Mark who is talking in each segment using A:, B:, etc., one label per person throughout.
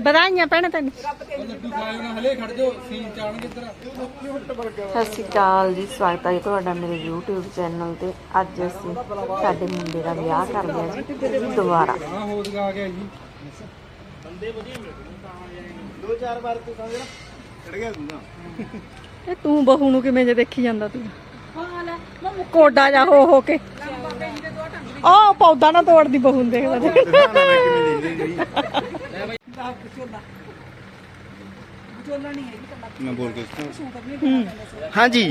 A: ਵਧਾਈਆਂ ਭੈਣ ਤੈਨੂੰ।
B: ਸਤਿ ਸ਼੍ਰੀ ਅਕਾਲ ਜੀ ਸਵਾਗਤ ਹੈ ਜੀ ਤੁਹਾਡਾ ਮੇਰੇ YouTube ਚੈਨਲ ਤੇ। ਅੱਜ ਅਸੀਂ ਸਾਡੇ ਮੁੰਡੇ ਦਾ ਵਿਆਹ ਕਰ ਲਿਆ ਜੀ ਦੁਬਾਰਾ।
C: ਗਿਆ
A: ਇਹ ਤੂੰ ਬਹੂ ਨੂੰ ਕਿਵੇਂ ਜੇ ਦੇਖੀ ਜਾਂਦਾ ਤੂੰ? ਕੋਡਾ ਜਾ ਹੋ ਹੋ ਕੇ। ਆ ਪੌਦਾ ਨਾ ਤੋੜਦੀ ਬਹੂ ਨੂੰ ਦੇਖਦਾ ਦੇਖ।
D: ਮੈਂ ਬੋਲ ਕੇ ਹਾਂਜੀ।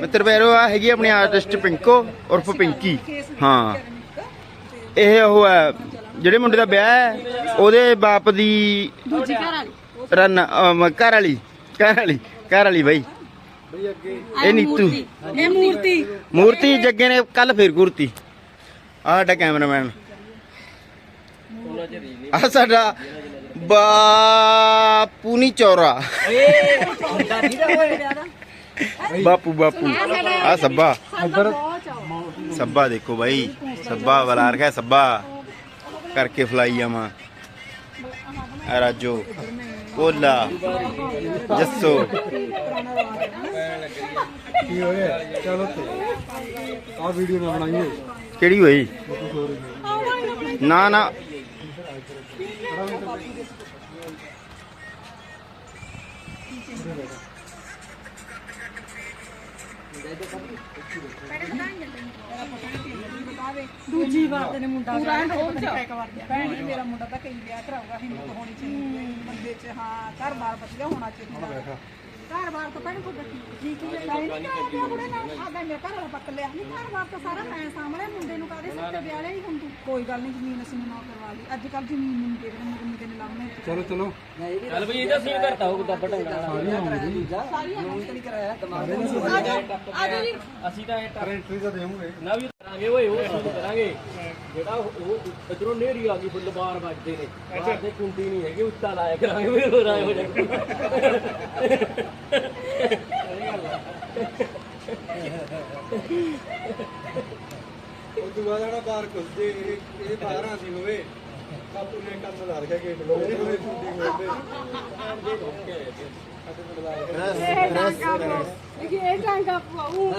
D: ਮਿੱਤਰ ਪੈਰੋ ਆ ਹੈਗੀ ਆਪਣੀ ਆਰਟਿਸਟ ਪਿੰਕੋ ਉਰਫ ਪਿੰਕੀ। ਹਾਂ। ਇਹ ਉਹ ਹੈ ਜਿਹੜੇ ਮੁੰਡੇ ਦਾ ਵਿਆਹ ਹੈ ਉਹਦੇ ਬਾਪ ਦੀ
A: ਦੂਜੀ ਘਰ ਵਾਲੀ।
D: ਰਨ ਅਮ, ਘਰ ਵਾਲੀ ਘਰ ਵਾਲੀ ਘਰ ਵਾਲੀ ਬਾਈ। ਇਹ ਨੀਤੂ।
A: ਇਹ ਮੂਰਤੀ।
D: ਮੂਰਤੀ ਜੱਗੇ ਨੇ ਕੱਲ ਫੇਰ ਗੁਰਤੀ ਆਹ ਸਾਡਾ ਕੈਮਰਾਮੈਨ। ਆ ਸਾਡਾ ਬਾਪੂ ਨੀ ਚੌਰਾ ਬਾਪੂ ਬਾਪੂ ਆ ਸੱਬਾ ਸੱਬਾ ਦੇਖੋ ਬਾਈ ਸੱਬਾ ਵਾਲਾ ਰਖਿਆ ਸੱਬਾ ਕਰਕੇ ਫਲਾਈ ਜਾਵਾਂ ਆ ਰਾਜੋ ਕੋਲਾ ਜੱਸੋ
C: ਕੀ ਹੋਇਆ ਚਲੋ ਤੇ ਆ ਵੀਡੀਓ ਨਾ ਬਣਾਈਏ
D: ਕਿਹੜੀ ਹੋਈ ਨਾ ਨਾ
A: ਦੂਜੀ ਵਾਰ ਤੇਨੇ ਮੁੰਡਾ
E: ਪੂਰਾ ਹੋ ਜਾ। ਭੈਣ ਜੀ ਮੇਰਾ ਮੁੰਡਾ ਤਾਂ ਕਈ ਵਿਆਹ ਕਰਾਊਗਾ ਹਿੰਮਤ ਹੋਣੀ ਚਾਹੀਦੀ ਹੈ। ਬੰਦੇ 'ਚ ਹਾਂ ਘਰ-ਬਾਰ ਵਧੀਆ ਹੋਣਾ ਚਾਹੀਦਾ। ਘਰ-ਬਾਰ ਤਾਂ ਭੈਣ ਕੋ ਜੀ ਕੀ ਹੈ ਨਹੀਂ ਕਰਦਾ ਬੁੜੇ ਨਾਲ ਆਦਾ ਮੈਂ ਘਰ ਵਾਲਾ ਪੱਕ ਲਿਆ। ਨਹੀਂ ਘਰ-ਬਾਰ ਤਾਂ ਸਾਰਾ ਮੈਂ ਸਾਹਮਣੇ ਮੁੰਡੇ ਨੂੰ ਕਾਦੇ ਸਿੱਤੇ ਵਿਆਹ ਲਈ ਹੁਣ ਤੂੰ ਕੋਈ ਗੱਲ ਨਹੀਂ ਜ਼ਮੀਨ ਅਸੀਂ ਨਾ ਕਰਵਾ ਲਈ। ਅੱਜ ਕੱਲ ਜ਼ਮੀਨ ਨਹੀਂ ਦੇ ਰਹੇ ਮੇਰੇ ਮੁੰਡੇ ਨੇ ਲਾਉਣੇ
C: ਚਲੋ ਚਲੋ। ਐਂਟਰੀ ਤਾਂ ਦੇਵਾਂਗੇ।
F: ਨਾ ਵੀ ਕਰਾਂਗੇ ਓਏ ਉਹ ਸ਼ੁਰੂ ਕਰਾਂਗੇ। ਜਿਹੜਾ ਉਹ ਇਧਰੋਂ ਨੇਰੀ ਆ ਗਈ ਫੁੱਲ ਬਾਰ ਵੱਜਦੇ ਨੇ। ਬਾਹਰ ਦੇ ਕੁੰਡੀ ਨਹੀਂ ਹੈਗੀ ਉੱਤਾ ਲਾਇਆ ਕਰਾਂਗੇ ਵੀ ਹੋ ਰਾਏ ਹੋ ਜਾਏ
C: ਉਹ ਦੁਆ ਦਾ ਬਾਹਰ ਇਹ ਇਹ ਬਾਹਰਾਂ ਸੀ ਹੋਵੇ ਬਾਪੂ ਨੇ ਕੰਮ ਲਾ ਰੱਖਿਆ ਗੇਟ ਲੋ ਇਹ ਹੋਵੇ ਛੁੱਟੀ ਹੋਵੇ
A: ਇਹ ਟਾਂਗਾ ਪਾਉ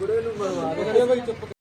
C: ਗੁੜੇ ਨੂੰ ਮਰਵਾ ਦੇ। ਬਈ ਚੁੱਪ